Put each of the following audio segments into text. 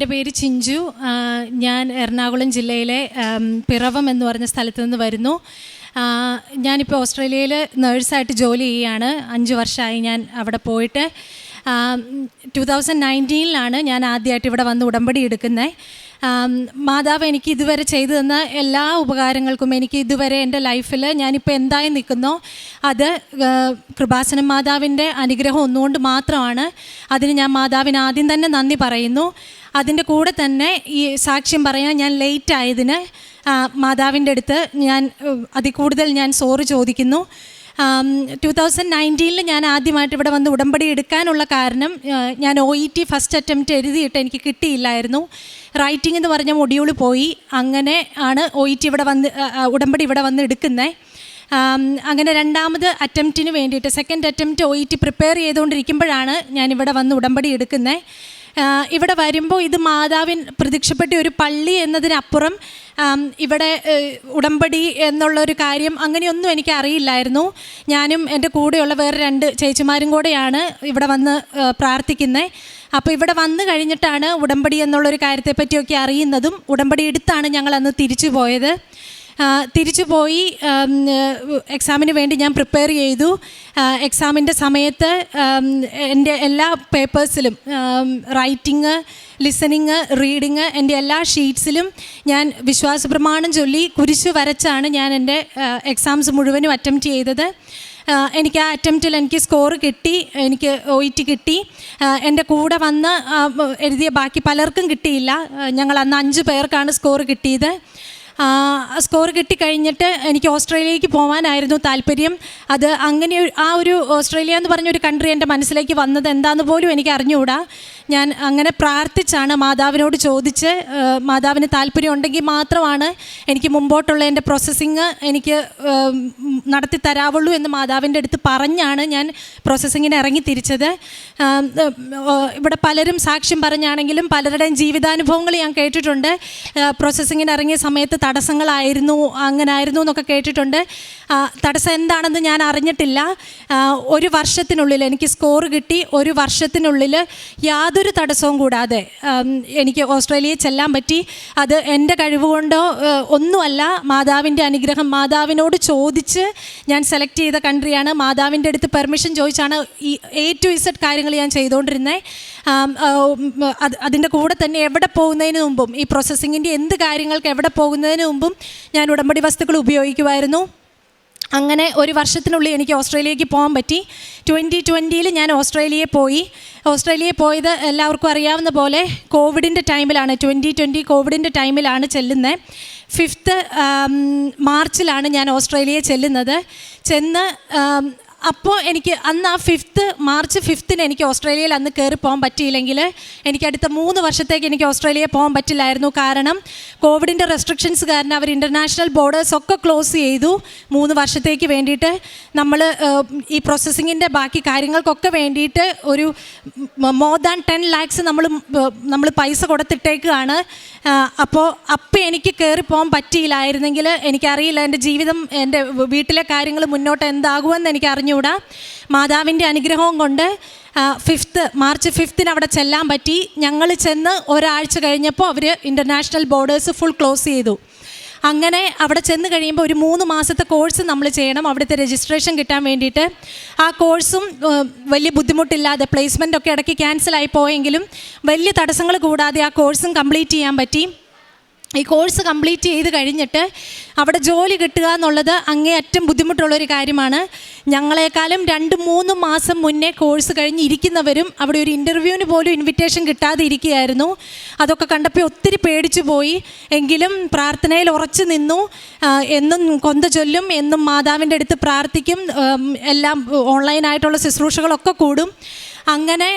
എന്റെ പേര് ചിഞ്ചു. ഞാൻ എറണാകുളം ജില്ലയിലെ പിറവം എന്ന് പറഞ്ഞ സ്ഥലത്ത് നിന്ന് വരുന്നു. ഞാനിപ്പോൾ ഓസ്ട്രേലിയയിൽ നേഴ്സായിട്ട് ജോലി ചെയ്യുകയാണ് അഞ്ച് വർഷമായി ഞാൻ അവിടെ പോയിട്ട്. ടു തൗസൻഡ് നയന്റീനിലാണ് ഞാൻ ആദ്യമായിട്ട് ഇവിടെ വന്ന് ഉടമ്പടി എടുക്കുന്നത് മാതാവ് എനിക്ക് ഇതുവരെ ചെയ്തു തന്ന എല്ലാ ഉപകാരങ്ങൾക്കും എനിക്ക് ഇതുവരെ എന്റെ ലൈഫിൽ ഞാനിപ്പോൾ എന്തായി നിൽക്കുന്നോ അത് കൃപാസനം മാതാവിന്റെ അനുഗ്രഹം ഒന്നുകൊണ്ട് മാത്രമാണ്. അതിന് ഞാൻ മാതാവിന് ആദ്യം തന്നെ നന്ദി പറയുന്നു. അതിന്റെ കൂടെ തന്നെ ഈ സാക്ഷ്യം പറയാൻ ഞാൻ ലേറ്റ് ആയതിന് മാതാവിന്റെ അടുത്ത് ഞാൻ അതിൽ കൂടുതൽ ഞാൻ സോറി ചോദിക്കുന്നു. ടു തൗസൻഡ് നയന്റീനിൽ ഞാൻ ആദ്യമായിട്ട് ഇവിടെ വന്ന് ഉടമ്പടി എടുക്കാനുള്ള കാരണം ഞാൻ O E T first attempt എഴുതിയിട്ട് എനിക്ക് കിട്ടിയില്ലായിരുന്നു. റൈറ്റിംഗ് എന്ന് പറഞ്ഞ മൊഡ്യൂൾ പോയി. അങ്ങനെ ആണ് ഒ ഇ ടി ഇവിടെ വന്ന് ഉടമ്പടി ഇവിടെ വന്ന് എടുക്കുന്നത് അങ്ങനെ രണ്ടാമത് അറ്റംപ്റ്റിന് വേണ്ടിയിട്ട് second attempt O E T prepare ചെയ്തുകൊണ്ടിരിക്കുമ്പോഴാണ് ഞാൻ ഇവിടെ വന്ന് ഉടമ്പടി എടുക്കുന്നത് ഇവിടെ വരുമ്പോൾ ഇത് മാതാവിൻ പ്രത്യക്ഷപ്പെട്ട ഒരു പള്ളി എന്നതിനപ്പുറം ഇവിടെ ഉടമ്പടി എന്നുള്ളൊരു കാര്യം അങ്ങനെയൊന്നും എനിക്ക് അറിയില്ലായിരുന്നു. ഞാനും എന്റെ കൂടെയുള്ള വേറെ രണ്ട് ചേച്ചിമാരും കൂടെയാണ് ഇവിടെ വന്ന് പ്രാർത്ഥിക്കുന്നത് അപ്പോൾ ഇവിടെ വന്നു കഴിഞ്ഞിട്ടാണ് ഉടമ്പടി എന്നുള്ളൊരു കാര്യത്തെപ്പറ്റിയൊക്കെ അറിയുന്നതും ഉടമ്പടി എടുത്താണ് ഞങ്ങൾ അന്ന് തിരിച്ചു പോയത്. തിരിച്ചു പോയി എക്സാമിന് വേണ്ടി ഞാൻ പ്രിപ്പയർ ചെയ്തു. എക്സാമിന്റെ സമയത്ത് എന്റെ എല്ലാ പേപ്പേഴ്സിലും റൈറ്റിങ് ലിസണിങ് റീഡിങ് എന്റെ എല്ലാ ഷീറ്റ്സിലും ഞാൻ വിശ്വാസ പ്രമാണം ചൊല്ലി കുരിശ് വരച്ചാണ് ഞാൻ എന്റെ എക്സാംസ് മുഴുവനും അറ്റംപ്റ്റ് ചെയ്തത്. എനിക്ക് ആ അറ്റംപ്റ്റിൽ എനിക്ക് സ്കോർ കിട്ടി എനിക്ക് ഒ ഇറ്റ് കിട്ടി. എന്റെ കൂടെ വന്ന് എഴുതിയ ബാക്കി പലർക്കും കിട്ടിയില്ല. ഞങ്ങൾ അന്ന് അഞ്ച് പേർക്കാണ് സ്കോർ കിട്ടിയത്. സ്കോർ കിട്ടിക്കഴിഞ്ഞിട്ട് എനിക്ക് ഓസ്ട്രേലിയയ്ക്ക് പോകാനായിരുന്നു താല്പര്യം. അത് അങ്ങനെ ആ ഒരു ഓസ്ട്രേലിയ എന്ന് പറഞ്ഞൊരു കൺട്രി എന്റെ മനസ്സിലേക്ക് വന്നത് എന്താണെന്ന് പോലും എനിക്ക് അറിഞ്ഞുകൂടാ. ഞാൻ അങ്ങനെ പ്രാർത്ഥിച്ചാണ് മാതാവിനോട് ചോദിച്ച് മാതാവിന് താല്പര്യം ഉണ്ടെങ്കിൽ മാത്രമാണ് എനിക്ക് മുമ്പോട്ടുള്ള എന്റെ പ്രോസസ്സിങ് എനിക്ക് നടത്തി തരാവുള്ളൂ എന്ന് മാതാവിന്റെ അടുത്ത് പറഞ്ഞാണ് ഞാൻ പ്രോസസ്സിങ്ങിന് ഇറങ്ങി തിരിച്ചത്. ഇവിടെ പലരും സാക്ഷ്യം പറഞ്ഞാണെങ്കിലും പലരുടെയും ജീവിതാനുഭവങ്ങൾ ഞാൻ കേട്ടിട്ടുണ്ട്. പ്രോസസ്സിങ്ങിന് ഇറങ്ങിയ സമയത്ത് തടസ്സങ്ങളായിരുന്നു അങ്ങനെ ആയിരുന്നു എന്നൊക്കെ കേട്ടിട്ടുണ്ട്. തടസ്സം എന്താണെന്ന് ഞാൻ അറിഞ്ഞിട്ടില്ല. ഒരു വർഷത്തിനുള്ളിൽ എനിക്ക് സ്കോർ കിട്ടി. ഒരു വർഷത്തിനുള്ളിൽ യാതൊരു തടസ്സവും കൂടാതെ എനിക്ക് ഓസ്ട്രേലിയയിൽ ചെല്ലാൻ പറ്റി. അത് എന്റെ കഴിവുകൊണ്ടോ ഒന്നുമല്ല. മാതാവിന്റെ അനുഗ്രഹം മാതാവിനോട് ചോദിച്ച് ഞാൻ സെലക്ട് ചെയ്ത കൺട്രിയാണ് മാതാവിന്റെ അടുത്ത് പെർമിഷൻ ചോദിച്ചാണ് ഈ എ ടു ഇസഡ് കാര്യങ്ങൾ ഞാൻ ചെയ്തുകൊണ്ടിരുന്നത് അതിന്റെ കൂടെ തന്നെ എവിടെ പോകുന്നതിന് മുമ്പും ഈ പ്രോസസ്സിങ്ങിന്റെ എന്ത് കാര്യങ്ങൾക്ക് എവിടെ പോകുന്നതിന് മുമ്പും ഞാൻ ഉടമ്പടി വസ്തുക്കൾ ഉപയോഗിക്കുമായിരുന്നു. അങ്ങനെ ഒരു വർഷത്തിനുള്ളിൽ എനിക്ക് ഓസ്ട്രേലിയക്ക് പോകാൻ പറ്റി. ട്വന്റി ട്വന്റിയിൽ ഞാൻ ഓസ്ട്രേലിയയിൽ പോയി. ഓസ്ട്രേലിയയിൽ പോയത് എല്ലാവർക്കും അറിയാവുന്ന പോലെ കോവിഡിന്റെ ടൈമിലാണ് ട്വന്റി ട്വന്റി കോവിഡിന്റെ ടൈമിലാണ് ചെല്ലുന്നത്. ഫിഫ്ത്ത് മാർച്ചിലാണ് ഞാൻ ഓസ്ട്രേലിയയിൽ ചെല്ലുന്നത്. ചെന്ന് അപ്പോൾ എനിക്ക് അന്ന് ആ ഫിഫ്ത്ത് മാർച്ച് ഫിഫ്ത്തിന് എനിക്ക് ഓസ്ട്രേലിയയിൽ അന്ന് കയറി പോകാൻ പറ്റിയില്ലെങ്കിൽ എനിക്ക് അടുത്ത മൂന്ന് വർഷത്തേക്ക് എനിക്ക് ഓസ്ട്രേലിയയിൽ പോകാൻ പറ്റില്ലായിരുന്നു. കാരണം കോവിഡിന്റെ റെസ്ട്രിക്ഷൻസ് കാരണം അവർ ഇന്റർനാഷണൽ ബോർഡേഴ്സ് ഒക്കെ ക്ലോസ് ചെയ്തു. മൂന്ന് വർഷത്തേക്ക് വേണ്ടിയിട്ട് നമ്മൾ ഈ പ്രോസസ്സിങ്ങിന്റെ ബാക്കി കാര്യങ്ങൾക്കൊക്കെ വേണ്ടിയിട്ട് ഒരു മോർ ദാൻ ടെൻ ലാക്സ് നമ്മൾ നമ്മൾ പൈസ കൊടുത്തിട്ടേക്കാണ്. അപ്പോൾ അപ്പം എനിക്ക് കയറി പോകാൻ പറ്റിയില്ലായിരുന്നെങ്കിൽ എനിക്കറിയില്ല എന്റെ ജീവിതം എന്റെ വീട്ടിലെ കാര്യങ്ങൾ മുന്നോട്ട് എന്താകുമെന്ന് എനിക്ക് അറിഞ്ഞുകൂടാ. മാതാവിന്റെ അനുഗ്രഹവും കൊണ്ട് ഫിഫ്ത്ത് മാർച്ച് ഫിഫ്ത്തിന് അവിടെ ചെല്ലാൻ പറ്റി. ഞങ്ങൾ ചെന്ന് ഒരാഴ്ച കഴിഞ്ഞപ്പോൾ അവർ ഇന്റർനാഷണൽ ബോർഡേഴ്സ് ഫുൾ ക്ലോസ് ചെയ്തു. അങ്ങനെ അവിടെ ചെന്ന് കഴിയുമ്പോൾ ഒരു മൂന്ന് മാസത്തെ കോഴ്സ് നമ്മൾ ചെയ്യണം. അവിടുത്തെ രജിസ്ട്രേഷൻ കിട്ടാൻ വേണ്ടിയിട്ട്. ആ കോഴ്സും വലിയ ബുദ്ധിമുട്ടില്ലാതെ പ്ലേസ്മെന്റ് ഒക്കെ ഇടയ്ക്ക് ക്യാൻസലായി പോയെങ്കിലും വലിയ തടസ്സങ്ങൾ കൂടാതെ ആ കോഴ്സും കംപ്ലീറ്റ് ചെയ്യാൻ പറ്റി. ഈ കോഴ്സ് കംപ്ലീറ്റ് ചെയ്ത് കഴിഞ്ഞിട്ട് അവിടെ ജോലി കിട്ടുക എന്നുള്ളത് അങ്ങേയറ്റം ബുദ്ധിമുട്ടുള്ളൊരു കാര്യമാണ്. ഞങ്ങളെക്കാളും രണ്ട് മൂന്ന് മാസം മുന്നേ കോഴ്സ് കഴിഞ്ഞ് ഇരിക്കുന്നവരും അവിടെ ഒരു ഇന്റർവ്യൂവിന് പോലും ഇൻവിറ്റേഷൻ കിട്ടാതെ ഇരിക്കുകയായിരുന്നു. അതൊക്കെ കണ്ടപ്പോൾ ഒത്തിരി പേടിച്ചു പോയി. എങ്കിലും പ്രാർത്ഥനയിൽ ഉറച്ചു നിന്നു. എന്നും കൊന്ത ചൊല്ലും എന്നും മാതാവിന്റെ അടുത്ത് പ്രാർത്ഥിക്കും. എല്ലാം ഓൺലൈനായിട്ടുള്ള ശുശ്രൂഷകളൊക്കെ കൂടും. അങ്ങനെ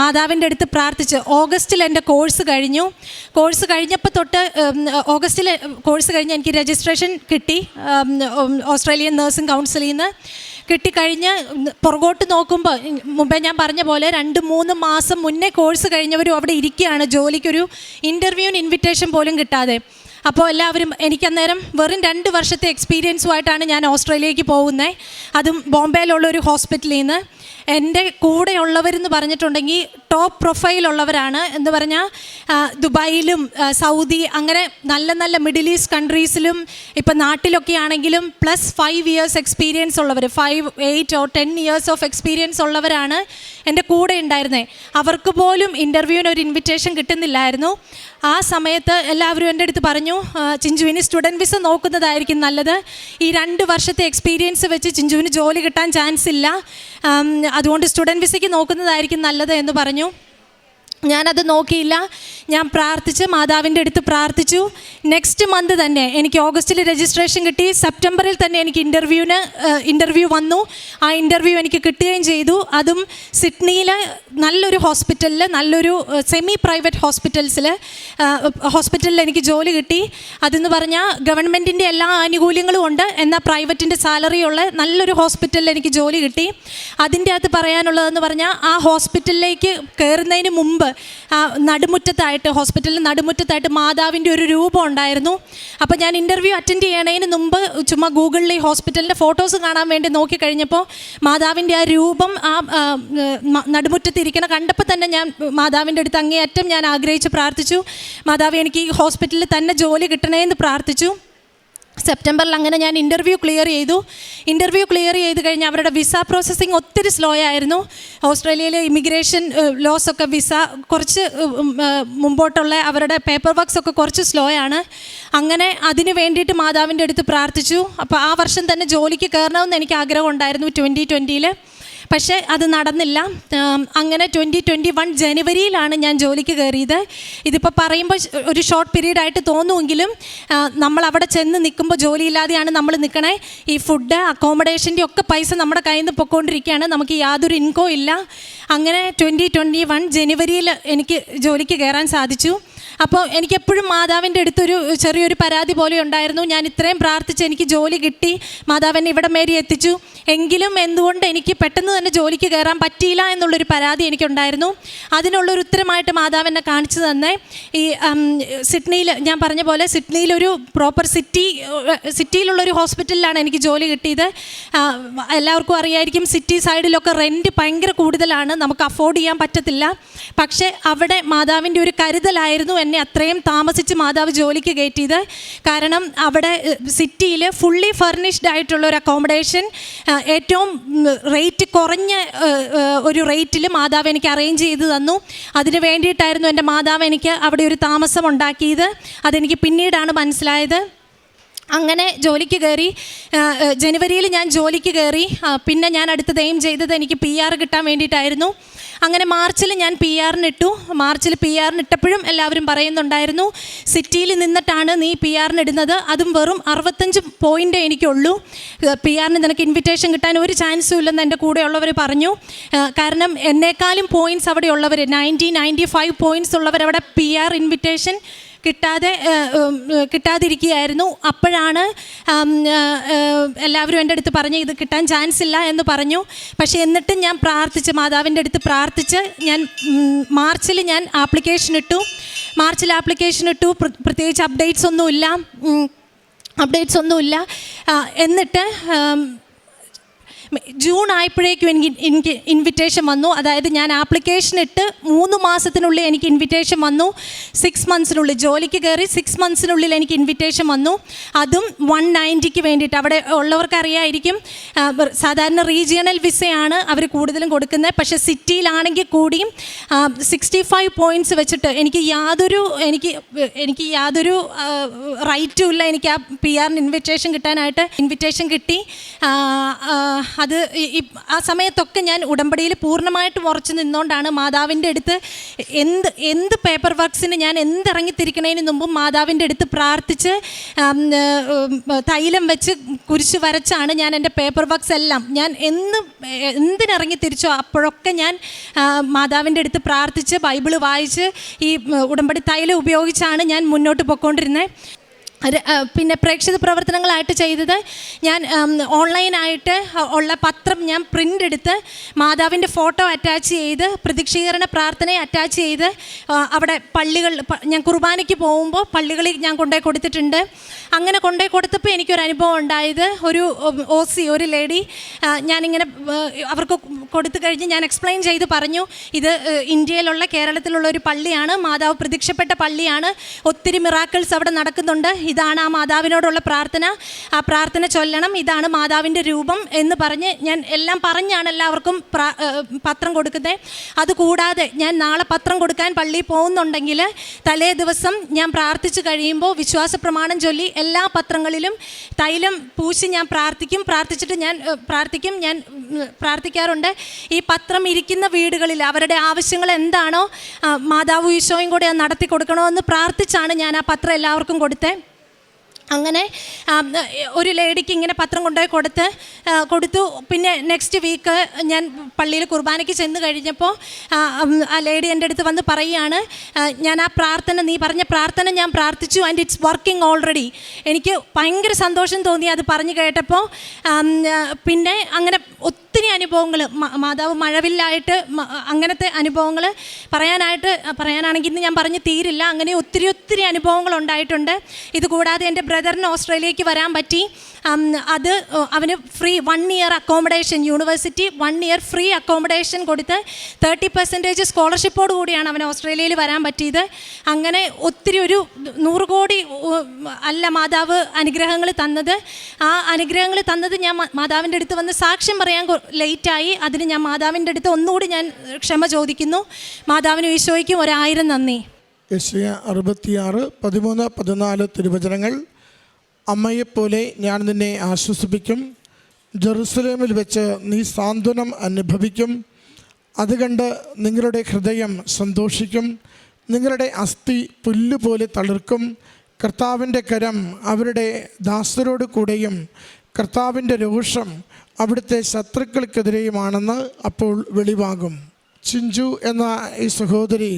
മാതാവിന്റെ അടുത്ത് പ്രാർത്ഥിച്ച് ഓഗസ്റ്റിൽ എന്റെ കോഴ്സ് കഴിഞ്ഞു. കോഴ്സ് കഴിഞ്ഞപ്പോൾ തൊട്ട് ഓഗസ്റ്റിൽ കോഴ്സ് കഴിഞ്ഞ് എനിക്ക് രജിസ്ട്രേഷൻ കിട്ടി ഓസ്ട്രേലിയൻ നേഴ്സിംഗ് കൗൺസിലിൽ നിന്ന് കിട്ടിക്കഴിഞ്ഞ് പുറകോട്ട് നോക്കുമ്പോൾ മുമ്പേ ഞാൻ പറഞ്ഞ പോലെ രണ്ട് മൂന്ന് മാസം മുന്നേ കോഴ്സ് കഴിഞ്ഞവരും അവിടെ ഇരിക്കുകയാണ്. ജോലിക്കൊരു ഇന്റർവ്യൂവിന് ഇൻവിറ്റേഷൻ പോലും കിട്ടാതെ. അപ്പോൾ എല്ലാവരും എനിക്കന്നേരം വെറും രണ്ട് വർഷത്തെ എക്സ്പീരിയൻസുമായിട്ടാണ് ഞാൻ ഓസ്ട്രേലിയക്ക് പോകുന്നത് അതും ബോംബെയിലുള്ള ഒരു ഹോസ്പിറ്റലിൽ നിന്ന്. എന്റെ കൂടെയുള്ളവരെന്ന് പറഞ്ഞിട്ടുണ്ടെങ്കിൽ ടോപ്പ് പ്രൊഫൈലുള്ളവരാണ് എന്ന് പറഞ്ഞാൽ ദുബായിലും സൗദി അങ്ങനെ നല്ല നല്ല മിഡിൽ ഈസ്റ്റ് കൺട്രീസിലും ഇപ്പം നാട്ടിലൊക്കെ ആണെങ്കിലും പ്ലസ് ഫൈവ് ഇയേഴ്സ് എക്സ്പീരിയൻസ് ഉള്ളവർ five eight or ten years of experience ഉള്ളവരാണ് എന്റെ കൂടെ ഉണ്ടായിരുന്നേ. അവർക്ക് പോലും ഇന്റർവ്യൂവിന് ഒരു ഇൻവിറ്റേഷൻ കിട്ടുന്നില്ലായിരുന്നു. ആ സമയത്ത് എല്ലാവരും എന്റെ അടുത്ത് പറഞ്ഞു "ആ, ചിഞ്ചുവിന് സ്റ്റുഡന്റ് വിസ നോക്കുന്നതായിരിക്കും നല്ലത്. ഈ രണ്ട് വർഷത്തെ എക്സ്പീരിയൻസ് വെച്ച് ചിഞ്ചുവിന് ജോലി കിട്ടാൻ ചാൻസ് ഇല്ല. അതുകൊണ്ട് സ്റ്റുഡന്റ് വിസയ്ക്ക് നോക്കുന്നതായിരിക്കും നല്ലത് എന്ന് പറഞ്ഞു. ഞാനത് നോക്കിയില്ല. ഞാൻ പ്രാർത്ഥിച്ച് മാതാവിന്റെ അടുത്ത് പ്രാർത്ഥിച്ചു. നെക്സ്റ്റ് മന്ത് തന്നെ എനിക്ക് ഓഗസ്റ്റിൽ രജിസ്ട്രേഷൻ കിട്ടി. സെപ്റ്റംബറിൽ തന്നെ എനിക്ക് ഇന്റർവ്യൂവിന് ഇന്റർവ്യൂ വന്നു. ആ ഇന്റർവ്യൂ എനിക്ക് കിട്ടുകയും ചെയ്തു. അതും സിഡ്നിയിലെ നല്ലൊരു ഹോസ്പിറ്റലിൽ നല്ലൊരു സെമി പ്രൈവറ്റ് ഹോസ്പിറ്റൽസിൽ ഹോസ്പിറ്റലിൽ എനിക്ക് ജോലി കിട്ടി. അതെന്ന് പറഞ്ഞാൽ ഗവൺമെന്റിന്റെ എല്ലാ ആനുകൂല്യങ്ങളും ഉണ്ട്. എന്നാൽ പ്രൈവറ്റിന്റെ സാലറി ഉള്ള നല്ലൊരു ഹോസ്പിറ്റലിൽ എനിക്ക് ജോലി കിട്ടി. അതിന്റെ അകത്ത് പറയാനുള്ളതെന്ന് പറഞ്ഞാൽ ആ ഹോസ്പിറ്റലിലേക്ക് കയറുന്നതിന് മുമ്പ് ആ നടുമുറ്റത്തായിട്ട് ഹോസ്പിറ്റലിൽ നടുമുറ്റത്തായിട്ട് മാതാവിന്റെ ഒരു രൂപം ഉണ്ടായിരുന്നു. അപ്പോൾ ഞാൻ ഇന്റർവ്യൂ അറ്റൻഡ് ചെയ്യണതിന് മുമ്പ് ചുമ്മാ ഗൂഗിളിൽ ഈ ഹോസ്പിറ്റലിന്റെ ഫോട്ടോസ് കാണാൻ വേണ്ടി നോക്കിക്കഴിഞ്ഞപ്പോൾ മാതാവിന്റെ ആ രൂപം ആ നടുമുറ്റത്തിരിക്കണ കണ്ടപ്പോൾ തന്നെ ഞാൻ മാതാവിന്റെ അടുത്ത് അങ്ങേയറ്റം ഞാൻ ആഗ്രഹിച്ച് പ്രാർത്ഥിച്ചു. മാതാവ് എനിക്ക് ഈ ഹോസ്പിറ്റലിൽ തന്നെ ജോലി കിട്ടണേ എന്ന് പ്രാർത്ഥിച്ചു. സെപ്റ്റംബറിൽ അങ്ങനെ ഞാൻ ഇന്റർവ്യൂ ക്ലിയർ ചെയ്തു. ഇന്റർവ്യൂ ക്ലിയർ ചെയ്ത് കഴിഞ്ഞ് അവരുടെ വിസ പ്രോസസ്സിങ് ഒത്തിരി സ്ലോ ആയിരുന്നു. ഓസ്ട്രേലിയയിലെ ഇമിഗ്രേഷൻ ലോസ് ഒക്കെ വിസ കുറച്ച് മുമ്പോട്ടുള്ള അവരുടെ പേപ്പർ വർക്ക്സ് ഒക്കെ കുറച്ച് സ്ലോ ആണ്. അങ്ങനെ അതിന് വേണ്ടിയിട്ട് മാതാവിന്റെ അടുത്ത് പ്രാർത്ഥിച്ചു. അപ്പോൾ ആ വർഷം തന്നെ ജോലിക്ക് കയറണമെന്ന് എനിക്ക് ആഗ്രഹം ഉണ്ടായിരുന്നു ട്വന്റി ട്വന്റിയിൽ പക്ഷേ അത് നടന്നില്ല. അങ്ങനെ ട്വന്റി ട്വന്റി വൺ ജനുവരിയിലാണ് ഞാൻ ജോലിക്ക് കയറിയത്. ഇതിപ്പോൾ പറയുമ്പോൾ ഒരു ഷോർട്ട് പീരീഡ് ആയിട്ട് തോന്നുമെങ്കിലും നമ്മൾ അവിടെ ചെന്ന് നിൽക്കുമ്പോൾ ജോലിയില്ലാതെയാണ് നമ്മൾ നിൽക്കണേ. ഈ ഫുഡ് അക്കോമഡേഷന്റെ ഒക്കെ പൈസ നമ്മുടെ കയ്യിൽ നിന്ന് പൊയ്ക്കൊണ്ടിരിക്കുകയാണ് നമുക്ക് യാതൊരു ഇൻകോ ഇല്ല. അങ്ങനെ ട്വന്റി ട്വന്റി വൺ ജനുവരിയിൽ എനിക്ക് ജോലിക്ക് കയറാൻ സാധിച്ചു. അപ്പോൾ എനിക്കെപ്പോഴും മാതാവിന്റെ അടുത്തൊരു ചെറിയൊരു പരാതി പോലെ ഉണ്ടായിരുന്നു. ഞാൻ ഇത്രയും പ്രാർത്ഥിച്ച് എനിക്ക് ജോലി കിട്ടി. മാതാവിനെ ഇവിടെ മേരി എത്തിച്ചു. എങ്കിലും എന്തുകൊണ്ട് എനിക്ക് പെട്ടെന്ന് തന്നെ ജോലിക്ക് കയറാൻ പറ്റിയില്ല എന്നുള്ളൊരു പരാതി എനിക്കുണ്ടായിരുന്നു. അതിനുള്ളൊരു ഉത്തരമായിട്ട് മാതാവിനെ കാണിച്ചു തന്നെ. ഈ സിഡ്നിയിൽ ഞാൻ പറഞ്ഞ പോലെ സിഡ്നിയിലൊരു പ്രോപ്പർ സിറ്റി സിറ്റിയിലുള്ളൊരു ഹോസ്പിറ്റലിലാണ് എനിക്ക് ജോലി കിട്ടിയത്. എല്ലാവർക്കും അറിയായിരിക്കും സിറ്റി സൈഡിലൊക്കെ റെന്റ് ഭയങ്കര കൂടുതലാണ്. നമുക്ക് അഫോർഡ് ചെയ്യാൻ പറ്റത്തില്ല. പക്ഷേ അവിടെ മാതാവിന്റെ ഒരു കരുതലായിരുന്നു അത്രയും താമസിച്ച് മാതാവ് ജോലിക്ക് കയറ്റിയത്. കാരണം അവിടെ സിറ്റിയിൽ ഫുള്ളി ഫർണിഷ്ഡ് ആയിട്ടുള്ള ഒരു അക്കോമഡേഷൻ ഏറ്റവും റേറ്റ് കുറഞ്ഞ ഒരു റേറ്റിൽ മാതാവ് എനിക്ക് അറേഞ്ച് ചെയ്ത് തന്നു. അതിന് വേണ്ടിയിട്ടായിരുന്നു എന്റെ മാതാവ് എനിക്ക് അവിടെ ഒരു താമസം ഉണ്ടാക്കിയത്. അതെനിക്ക് പിന്നീടാണ് മനസ്സിലായത്. അങ്ങനെ ജോലിക്ക് കയറി ജനുവരിയിൽ ഞാൻ ജോലിക്ക് കയറി പിന്നെ ഞാൻ അടുത്തത് എയിം ചെയ്തത് എനിക്ക് പി ആർ കിട്ടാൻ വേണ്ടിയിട്ടായിരുന്നു. അങ്ങനെ മാർച്ചിൽ ഞാൻ പി ആറിന് ഇട്ടു. മാർച്ചിൽ പി ആറിന് ഇട്ടപ്പോഴും എല്ലാവരും പറയുന്നുണ്ടായിരുന്നു സിറ്റിയിൽ നിന്നിട്ടാണ് നീ പി ആറിന് ഇടുന്നത്. അതും വെറും അറുപത്തഞ്ച് പോയിന്റ് എനിക്കുള്ളൂ. പി ആറിന് നിനക്ക് ഇൻവിറ്റേഷൻ കിട്ടാൻ ഒരു ചാൻസും ഇല്ലെന്ന് എന്റെ കൂടെയുള്ളവർ പറഞ്ഞു. കാരണം എന്നേക്കാളും പോയിന്റ്സ് അവിടെ ഉള്ളവർ നയന്റി നയന്റി ഫൈവ് പോയിന്റ്സ് ഉള്ളവർ അവിടെ പി ആർ ഇൻവിറ്റേഷൻ കിട്ടാതെ കിട്ടാതിരിക്കുകയായിരുന്നു. അപ്പോഴാണ് എല്ലാവരും എന്റെ അടുത്ത് പറഞ്ഞു ഇത് കിട്ടാൻ ചാൻസ് ഇല്ല എന്ന് പറഞ്ഞു. പക്ഷേ എന്നിട്ടും ഞാൻ പ്രാർത്ഥിച്ച് മാതാവിന്റെ അടുത്ത് പ്രാർത്ഥിച്ച് ഞാൻ മാർച്ചിൽ ഞാൻ ആപ്ലിക്കേഷൻ ഇട്ടു. മാർച്ചിൽ ആപ്ലിക്കേഷൻ ഇട്ടു. പ്രത്യേകിച്ച് അപ്ഡേറ്റ്സ് ഒന്നുമില്ല. അപ്ഡേറ്റ്സ് ഒന്നുമില്ല. എന്നിട്ട് ജൂൺ ആയപ്പോഴേക്കും എനിക്ക് എനിക്ക് ഇൻവിറ്റേഷൻ വന്നു. അതായത് ഞാൻ ആപ്ലിക്കേഷൻ ഇട്ട് മൂന്ന് മാസത്തിനുള്ളിൽ എനിക്ക് ഇൻവിറ്റേഷൻ വന്നു. സിക്സ് മന്ത്സിനുള്ളിൽ ജോലിക്ക് കയറി സിക്സ് മന്ത്സിനുള്ളിൽ എനിക്ക് ഇൻവിറ്റേഷൻ വന്നു. അതും വൺ നയന്റിക്ക് വേണ്ടിയിട്ട്. അവിടെ ഉള്ളവർക്കറിയായിരിക്കും സാധാരണ റീജിയണൽ വിസയാണ് അവർ കൂടുതലും കൊടുക്കുന്നത്. പക്ഷേ സിറ്റിയിലാണെങ്കിൽ കൂടിയും സിക്സ്റ്റി ഫൈവ് പോയിന്റ്സ് വെച്ചിട്ട് എനിക്ക് യാതൊരു എനിക്ക് എനിക്ക് യാതൊരു റൈറ്റും ഇല്ല. എനിക്ക് ആ പി ആറിന് ഇൻവിറ്റേഷൻ കിട്ടാനായിട്ട് ഇൻവിറ്റേഷൻ കിട്ടി. അത് ആ സമയത്തൊക്കെ ഞാൻ ഉടമ്പടിയിൽ പൂർണമായിട്ട് ഉറച്ചു നിന്നുകൊണ്ടാണ് മാതാവിന്റെ അടുത്ത് എന്ത് എന്ത് പേപ്പർ വർക്ക്സിന് ഞാൻ എന്തിറങ്ങിത്തിരിക്കണതിന് മുമ്പും മാതാവിന്റെ അടുത്ത് പ്രാർത്ഥിച്ച് തൈലം വെച്ച് കുരിശ് വരച്ചാണ് ഞാൻ എന്റെ പേപ്പർ വർക്ക്സ് എല്ലാം. ഞാൻ എന്ന് എന്തിനിറങ്ങി തിരിച്ചോ അപ്പോഴൊക്കെ ഞാൻ മാതാവിന്റെ അടുത്ത് പ്രാർത്ഥിച്ച് ബൈബിൾ വായിച്ച് ഈ ഉടമ്പടി തൈലം ഉപയോഗിച്ചാണ് ഞാൻ മുന്നോട്ട് പോയിക്കൊണ്ടിരുന്നത് പിന്നെ പ്രേക്ഷിത പ്രവർത്തനങ്ങളായിട്ട് ചെയ്തത് ഞാൻ ഓൺലൈനായിട്ട് ഉള്ള പത്രം ഞാൻ പ്രിന്റ് എടുത്ത് മാതാവിന്റെ ഫോട്ടോ അറ്റാച്ച് ചെയ്ത് പ്രതീക്ഷീകരണ പ്രാർത്ഥനയെ അറ്റാച്ച് ചെയ്ത് അവിടെ പള്ളികൾ ഞാൻ കുർബാനയ്ക്ക് പോകുമ്പോൾ പള്ളികളിൽ ഞാൻ കൊണ്ടുപോയി കൊടുത്തിട്ടുണ്ട്. അങ്ങനെ കൊണ്ടുപോയി കൊടുത്തപ്പോൾ എനിക്കൊരു അനുഭവം ഉണ്ടായത്. ഒരു ഒ സി ഒരു ലേഡി ഞാനിങ്ങനെ അവർക്ക് കൊടുത്തു കഴിഞ്ഞ് ഞാൻ എക്സ്പ്ലെയിൻ ചെയ്ത് പറഞ്ഞു ഇത് ഇന്ത്യയിലുള്ള കേരളത്തിലുള്ള ഒരു പള്ളിയാണ് മാതാവ് പ്രതീക്ഷപ്പെട്ട പള്ളിയാണ് ഒത്തിരി മിറാക്കിൾസ് അവിടെ നടക്കുന്നുണ്ട് ഇതാണ് ആ മാതാവിനോടുള്ള പ്രാർത്ഥന. ആ പ്രാർത്ഥന ചൊല്ലണം. ഇതാണ് മാതാവിന്റെ രൂപം എന്ന് പറഞ്ഞ് ഞാൻ എല്ലാം പറഞ്ഞാണ് എല്ലാവർക്കും പത്രം കൊടുക്കുന്നത്. അതുകൂടാതെ ഞാൻ നാളെ പത്രം കൊടുക്കാൻ പള്ളിയിൽ പോകുന്നുണ്ടെങ്കിൽ തലേ ദിവസം ഞാൻ പ്രാർത്ഥിച്ചു കഴിയുമ്പോൾ വിശ്വാസ പ്രമാണം ചൊല്ലി എല്ലാ പത്രങ്ങളിലും തൈലം പൂശി ഞാൻ പ്രാർത്ഥിക്കും. പ്രാർത്ഥിച്ചിട്ട് ഞാൻ പ്രാർത്ഥിക്കും. ഞാൻ പ്രാർത്ഥിക്കാറുണ്ട്. ഈ പത്രം ഇരിക്കുന്ന വീടുകളിൽ അവരുടെ ആവശ്യങ്ങൾ എന്താണോ മാതാവ് ഈശോയും കൂടെ നടത്തി കൊടുക്കണമെന്ന് പ്രാർത്ഥിച്ചാണ് ഞാൻ ആ പത്രം എല്ലാവർക്കും കൊടുത്തത്. അങ്ങനെ ഒരു ലേഡിക്ക് ഇങ്ങനെ പത്രം കൊണ്ടുപോയി കൊടുത്ത് കൊടുത്തു. പിന്നെ നെക്സ്റ്റ് വീക്ക് ഞാൻ പള്ളിയിൽ കുർബാനയ്ക്ക് ചെന്ന് കഴിഞ്ഞപ്പോൾ ആ, ലേഡി എന്റെ അടുത്ത് വന്ന് പറയുകയാണ് ഞാൻ ആ പ്രാർത്ഥന നീ പറഞ്ഞ പ്രാർത്ഥന ഞാൻ പ്രാർത്ഥിച്ചു ആൻഡ് ഇറ്റ്സ് വർക്കിംഗ് ഓൾറെഡി എനിക്ക് ഭയങ്കര സന്തോഷം തോന്നി അത് പറഞ്ഞു കേട്ടപ്പോൾ. പിന്നെ അങ്ങനെ ഒത്തിരി അനുഭവങ്ങൾ മാതാവ് മഴവില്ലായിട്ട് അങ്ങനത്തെ അനുഭവങ്ങൾ പറയാനായിട്ട് പറയാനാണെങ്കിൽ ഇന്ന് ഞാൻ പറഞ്ഞ് തീരില്ല. അങ്ങനെ ഒത്തിരി ഒത്തിരി അനുഭവങ്ങൾ ഉണ്ടായിട്ടുണ്ട്. ഇത് കൂടാതെ എന്റെ ബ്രദറിന് ഓസ്ട്രേലിയക്ക് വരാൻ പറ്റി. അത് അവന് free one year accommodation university one year free accommodation കൊടുത്ത് തേർട്ടി പെർസെന്റേജ് സ്കോളർഷിപ്പോട് കൂടിയാണ് അവൻ ഓസ്ട്രേലിയയിൽ വരാൻ പറ്റിയത്. അങ്ങനെ ഒത്തിരി ഒരു നൂറ് കോടി അല്ല മാതാവ് അനുഗ്രഹങ്ങൾ തന്നത്. ആ അനുഗ്രഹങ്ങൾ തന്നത് ഞാൻ മാതാവിന്റെ അടുത്ത് വന്ന് സാക്ഷ്യം പറയാൻ ലേറ്റായി. അതിന് ഞാൻ മാതാവിന്റെ അടുത്ത് ഒന്നുകൂടി ഞാൻ ക്ഷമ ചോദിക്കുന്നു. മാതാവിനും ഈശോയ്ക്കും ഒരായിരം നന്ദി. അറുപത്തിയാറ് പതിമൂന്ന് പതിനാല് തിരുവചനങ്ങൾ. അമ്മയെപ്പോലെ ഞാൻ നിന്നെ ആശ്വസിപ്പിക്കും. ജെറുസലേമിൽ വെച്ച് നീ സാന്ത്വനം അനുഭവിക്കും. അത് കണ്ട് നിങ്ങളുടെ ഹൃദയം സന്തോഷിക്കും. നിങ്ങളുടെ അസ്ഥി പുല്ലുപോലെ തളിർക്കും. കർത്താവിന്റെ കരം അവരുടെ ദാസരോട് കൂടെയും കർത്താവിന്റെ രോഷം അവിടുത്തെ ശത്രുക്കൾക്കെതിരെയുമാണെന്ന് അപ്പോൾ വെളിവാകും. ചിഞ്ചു എന്ന ഈ സഹോദരി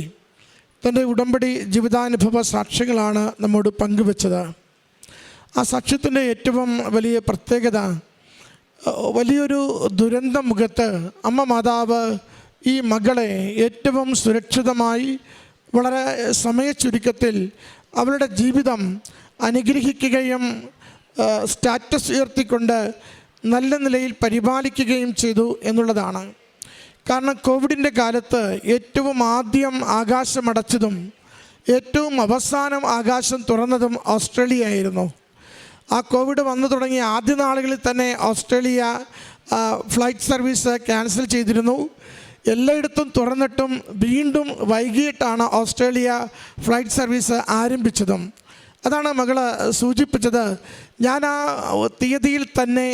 തന്റെ ഉടമ്പടി ജീവിതാനുഭവ സാക്ഷ്യങ്ങളാണ് നമ്മോട് പങ്കുവച്ചത്. ആ സാക്ഷ്യത്തിന്റെ ഏറ്റവും വലിയ പ്രത്യേകത വലിയൊരു ദുരന്ത മുഖത്ത് അമ്മ മാതാവ് ഈ മകളെ ഏറ്റവും സുരക്ഷിതമായി വളരെ സമയച്ചുരുക്കത്തിൽ അവളുടെ ജീവിതം അനുഗ്രഹിക്കുകയും സ്റ്റാറ്റസ് ഉയർത്തിക്കൊണ്ട് നല്ല നിലയിൽ പരിപാലിക്കുകയും ചെയ്തു എന്നുള്ളതാണ്. കാരണം കോവിഡിന്റെ കാലത്ത് ഏറ്റവും ആദ്യം ആകാശമടച്ചതും ഏറ്റവും അവസാനം ആകാശം തുറന്നതും ഓസ്ട്രേലിയ ആയിരുന്നു ആ കോവിഡ് വന്നു തുടങ്ങിയ ആദ്യ നാളുകളിൽ തന്നെ ഓസ്ട്രേലിയ ഫ്ലൈറ്റ് സർവീസ് ക്യാൻസൽ ചെയ്തിരുന്നു. എല്ലായിടത്തും തുറന്നിട്ടും വീണ്ടും വൈകിട്ടാണ് ഓസ്ട്രേലിയ ഫ്ലൈറ്റ് സർവീസ് ആരംഭിച്ചതും. അതാണ് മകൾ സൂചിപ്പിച്ചത്. ഞാൻ ആ തീയതിയിൽ തന്നെ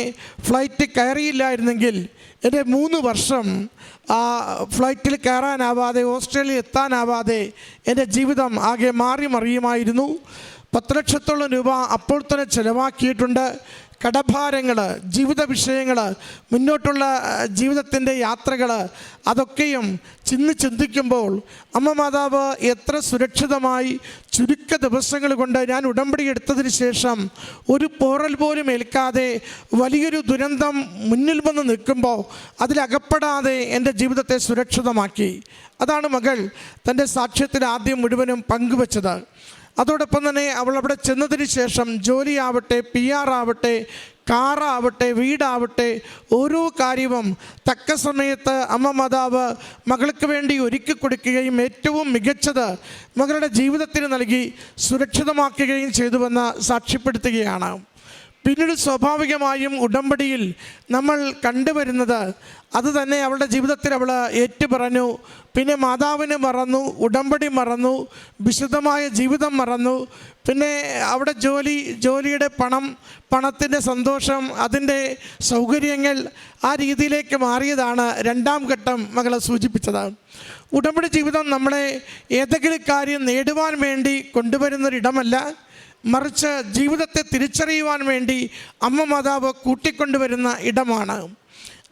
ഫ്ലൈറ്റ് കയറിയില്ലായിരുന്നെങ്കിൽ എന്റെ മൂന്ന് വർഷം ആ ഫ്ലൈറ്റിൽ കയറാനാവാതെ ഓസ്ട്രേലിയ എത്താനാവാതെ എന്റെ ജീവിതം ആകെ മാറി മറിയുമായിരുന്നു പത്ത് ലക്ഷത്തോളം രൂപ അപ്പോൾ തന്നെ ചിലവാക്കിയിട്ടുണ്ട്. കടഭാരങ്ങൾ ജീവിത വിഷയങ്ങൾ മുന്നോട്ടുള്ള ജീവിതത്തിന്റെ യാത്രകൾ അതൊക്കെയും ചിന്ന് ചിന്തിക്കുമ്പോൾ അമ്മ മാതാവ് എത്ര സുരക്ഷിതമായി ചുരുക്ക ദിവസങ്ങൾ കൊണ്ട് ഞാൻ ഉടമ്പടി എടുത്തതിന് ശേഷം ഒരു പോറൽ പോലും ഏൽക്കാതെ വലിയൊരു ദുരന്തം മുന്നിൽ വന്ന് നിൽക്കുമ്പോൾ അതിലകപ്പെടാതെ എന്റെ ജീവിതത്തെ സുരക്ഷിതമാക്കി. അതാണ് മകൾ തന്റെ സാക്ഷ്യത്തിൽ ആദ്യം മുഴുവനും പങ്കുവച്ചത്. അതോടൊപ്പം തന്നെ അവൾ അവിടെ ചെന്നതിന് ശേഷം ജോലിയാവട്ടെ പി ആർ ആവട്ടെ കാറാവട്ടെ വീടാവട്ടെ ഓരോ കാര്യവും തക്ക സമയത്ത് അമ്മ മാതാവ് മകൾക്ക് വേണ്ടി ഒരുക്കി കൊടുക്കുകയും ഏറ്റവും മികച്ചത് മകളുടെ ജീവിതത്തിന് നൽകി സുരക്ഷിതമാക്കുകയും ചെയ്തുവെന്ന് സാക്ഷ്യപ്പെടുത്തുകയാണ്. പിന്നീട് സ്വാഭാവികമായും ഉടമ്പടിയിൽ നമ്മൾ കണ്ടുവരുന്നത് അത് തന്നെ അവളുടെ ജീവിതത്തിൽ അവൾ ഏറ്റുപറഞ്ഞു. പിന്നെ മാതാവിനെ മറന്നു ഉടമ്പടി മറന്നു വിശുദ്ധമായ ജീവിതം മറന്നു. പിന്നെ അവിടെ ജോലി ജോലിയുടെ പണം പണത്തിന്റെ സന്തോഷം അതിന്റെ സൗകര്യങ്ങൾ ആ രീതിയിലേക്ക് മാറിയതാണ് രണ്ടാം ഘട്ടം മകളെ സൂചിപ്പിച്ചത്. ഉടമ്പടി ജീവിതം നമ്മളെ ഏതെങ്കിലും കാര്യം നേടുവാൻ വേണ്ടി കൊണ്ടുവരുന്നൊരിടമല്ല. മറിച്ച് ജീവിതത്തെ തിരിച്ചറിയുവാൻ വേണ്ടി അമ്മ മാതാവ് കൂട്ടിക്കൊണ്ടുവരുന്ന ഇടമാണ്.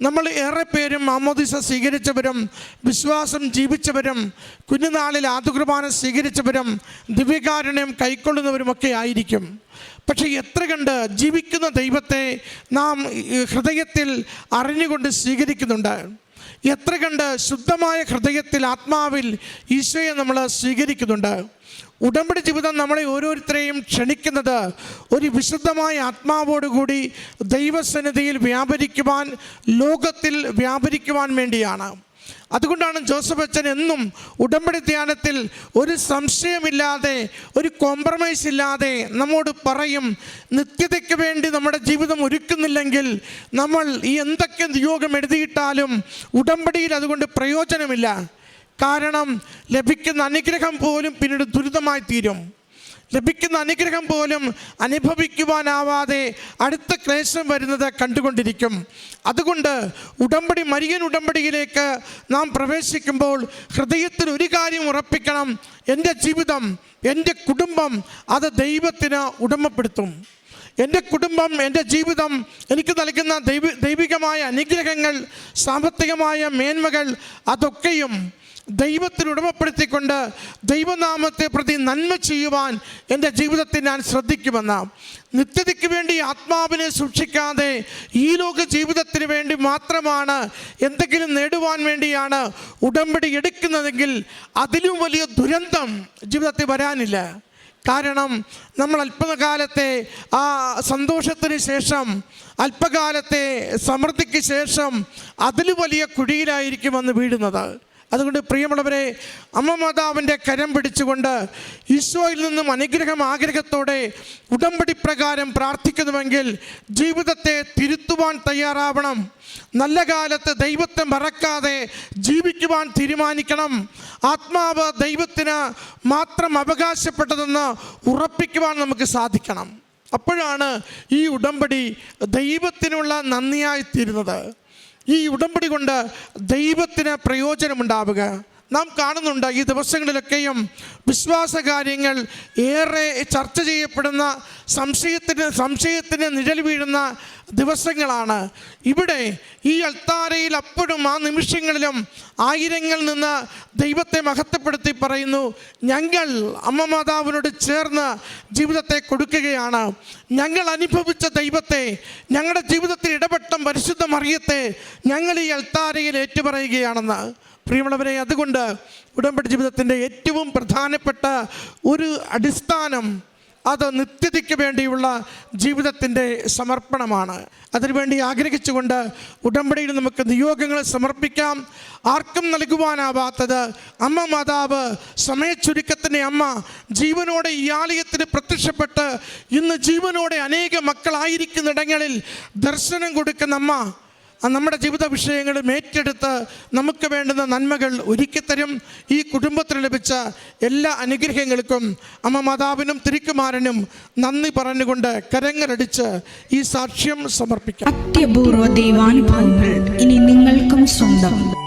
നമ്മൾ ഏറെ പേരും മാമോദിസ സ്വീകരിച്ചവരും വിശ്വാസം ജീവിച്ചവരും കുഞ്ഞുനാളിൽ ആതുകുർബാന സ്വീകരിച്ചവരും ദിവ്യകാരുണ്യം കൈക്കൊള്ളുന്നവരുമൊക്കെ ആയിരിക്കും. പക്ഷേ എത്ര കണ്ട് ജീവിക്കുന്ന ദൈവത്തെ നാം ഹൃദയത്തിൽ അറിഞ്ഞുകൊണ്ട് സ്വീകരിക്കുന്നുണ്ട്. എത്ര കണ്ട് ശുദ്ധമായ ഹൃദയത്തിൽ ആത്മാവിൽ ഈശോയെ നമ്മൾ സ്വീകരിക്കുന്നുണ്ട്. ഉടമ്പടി ജീവിതം നമ്മളെ ഓരോരുത്തരെയും ക്ഷണിക്കുന്നത് ഒരു വിശുദ്ധമായ ആത്മാവോടുകൂടി ദൈവസന്നിധിയിൽ വ്യാപരിക്കുവാൻ ലോകത്തിൽ വ്യാപരിക്കുവാൻ വേണ്ടിയാണ്. അതുകൊണ്ടാണ് ജോസഫ് അച്ഛൻ എന്നും ഉടമ്പടി ധ്യാനത്തിൽ ഒരു സംശയമില്ലാതെ ഒരു കോംപ്രമൈസ് ഇല്ലാതെ നമ്മോട് പറയും നിത്യതയ്ക്ക് വേണ്ടി നമ്മുടെ ജീവിതം ഒരുക്കുന്നില്ലെങ്കിൽ നമ്മൾ ഈ എന്തൊക്കെ നിയോഗം എഴുതിയിട്ടാലും ഉടമ്പടിയിൽ അതുകൊണ്ട് പ്രയോജനമില്ല. കാരണം ലഭിക്കുന്ന അനുഗ്രഹം പോലും പിന്നീട് ദുരിതമായി തീരും. ലഭിക്കുന്ന അനുഗ്രഹം പോലും അനുഭവിക്കുവാനാവാതെ അടുത്ത ക്ലേശം വരുന്നത് കണ്ടുകൊണ്ടിരിക്കും. അതുകൊണ്ട് ഉടമ്പടി മരിയൻ ഉടമ്പടിയിലേക്ക് നാം പ്രവേശിക്കുമ്പോൾ ഹൃദയത്തിൽ ഒരു കാര്യം ഉറപ്പിക്കണം. എന്റെ ജീവിതം എന്റെ കുടുംബം അത് ദൈവത്തിന് ഉടമപ്പെടുത്തും. എന്റെ കുടുംബം എന്റെ ജീവിതം എനിക്ക് നൽകുന്ന ദൈവ ദൈവികമായ അനുഗ്രഹങ്ങൾ സാമ്പത്തികമായ മേന്മകൾ അതൊക്കെയും ദൈവത്തിന് ഉടമപ്പെടുത്തിക്കൊണ്ട് ദൈവനാമത്തെ പ്രതി നന്മ ചെയ്യുവാൻ എന്റെ ജീവിതത്തിൽ ഞാൻ ശ്രദ്ധിക്കുമെന്ന് നിത്യതയ്ക്ക് വേണ്ടി ആത്മാവിനെ സൂക്ഷിക്കാതെ ഈ ലോക ജീവിതത്തിന് വേണ്ടി മാത്രമാണ് എന്തെങ്കിലും നേടുവാൻ വേണ്ടിയാണ് ഉടമ്പടി എടുക്കുന്നതെങ്കിൽ അതിലും വലിയ ദുരന്തം ജീവിതത്തിൽ വരാനില്ല. കാരണം നമ്മൾ അല്പകാലത്തെ ആ സന്തോഷത്തിന് ശേഷം അല്പകാലത്തെ സമൃദ്ധിക്ക് ശേഷം അതിൽ വലിയ കുഴിയിലായിരിക്കും വന്ന് വീഴുന്നത്. അതുകൊണ്ട് പ്രിയമുള്ളവരെ അമ്മ മാതാവിന്റെ കരം പിടിച്ചുകൊണ്ട് ഈശോയിൽ നിന്നും അനുഗ്രഹം ആഗ്രഹത്തോടെ ഉടമ്പടി പ്രകാരം പ്രാർത്ഥിക്കുന്നുവെങ്കിൽ ജീവിതത്തെ തിരുത്തുവാൻ തയ്യാറാവണം. നല്ല കാലത്ത് ദൈവത്തെ മറക്കാതെ ജീവിക്കുവാൻ തീരുമാനിക്കണം. ആത്മാവ് ദൈവത്തിന് മാത്രം അവകാശപ്പെട്ടതെന്ന് ഉറപ്പിക്കുവാൻ നമുക്ക് സാധിക്കണം. അപ്പോഴാണ് ഈ ഉടമ്പടി ദൈവത്തിനുള്ള നന്ദിയായിത്തീരുന്നത് ഈ ഉടമ്പടി കൊണ്ട് ദൈവത്തിന് പ്രയോജനമുണ്ടാവുക. നാം കാണുന്നുണ്ട് ഈ ദിവസങ്ങളിലൊക്കെയും വിശ്വാസ കാര്യങ്ങൾ ഏറെ ചർച്ച ചെയ്യപ്പെടുന്ന സംശയത്തിന് സംശയത്തിന് നിഴൽ വീഴുന്ന ദിവസങ്ങളാണ്. ഇവിടെ ഈ അൾത്താരയിൽ അപ്പോഴും ആ നിമിഷങ്ങളിലും ആയിരങ്ങളിൽ നിന്ന് ദൈവത്തെ മഹത്വപ്പെടുത്തി പറയുന്നു ഞങ്ങൾ അമ്മ മാതാവിനോട് ചേർന്ന് ജീവിതത്തെ കൊടുക്കുകയാണ്. ഞങ്ങൾ അനുഭവിച്ച ദൈവത്തെ ഞങ്ങളുടെ ജീവിതത്തിൽ ഇടപെട്ട പരിശുദ്ധ മറിയത്തെ ഞങ്ങൾ ഈ അൾത്താരയിൽ ഏറ്റുപറയുകയാണെന്ന്. പ്രിയമുള്ളവരെ അതുകൊണ്ട് ഉടമ്പടി ജീവിതത്തിന്റെ ഏറ്റവും പ്രധാനപ്പെട്ട ഒരു അടിസ്ഥാനം അത് നിത്യതയ്ക്ക് വേണ്ടിയുള്ള ജീവിതത്തിന്റെ സമർപ്പണമാണ്. അതിനുവേണ്ടി ആഗ്രഹിച്ചുകൊണ്ട് ഉടമ്പടിയിൽ നമുക്ക് നിയോഗങ്ങൾ സമർപ്പിക്കാം. ആർക്കും നൽകുവാനാവാത്തത് അമ്മ മാതാവ് സമയച്ചുരുക്കത്തിന്റെ അമ്മ ജീവനോടെ ഈ ആലയത്തിന് പ്രത്യക്ഷപ്പെട്ട് ഇന്ന് ജീവനോടെ അനേക മക്കളായിരിക്കുന്നിടങ്ങളിൽ ദർശനം കൊടുക്കുന്ന അമ്മ നമ്മുടെ ജീവിത വിഷയങ്ങളും ഏറ്റെടുത്ത് നമുക്ക് വേണ്ടുന്ന നന്മകൾ ഒരുക്കിത്തരും. ഈ കുടുംബത്തിന് ലഭിച്ച എല്ലാ അനുഗ്രഹങ്ങൾക്കും അമ്മ മാതാവിനും തിരുക്കുമാരനും നന്ദി പറഞ്ഞുകൊണ്ട് കരങ്ങരടിച്ച് ഈ സാക്ഷ്യം സമർപ്പിക്കാം. അത്യപൂർവ ദൈവാനുഭവങ്ങൾ ഇനി നിങ്ങൾക്കും സ്വന്തം.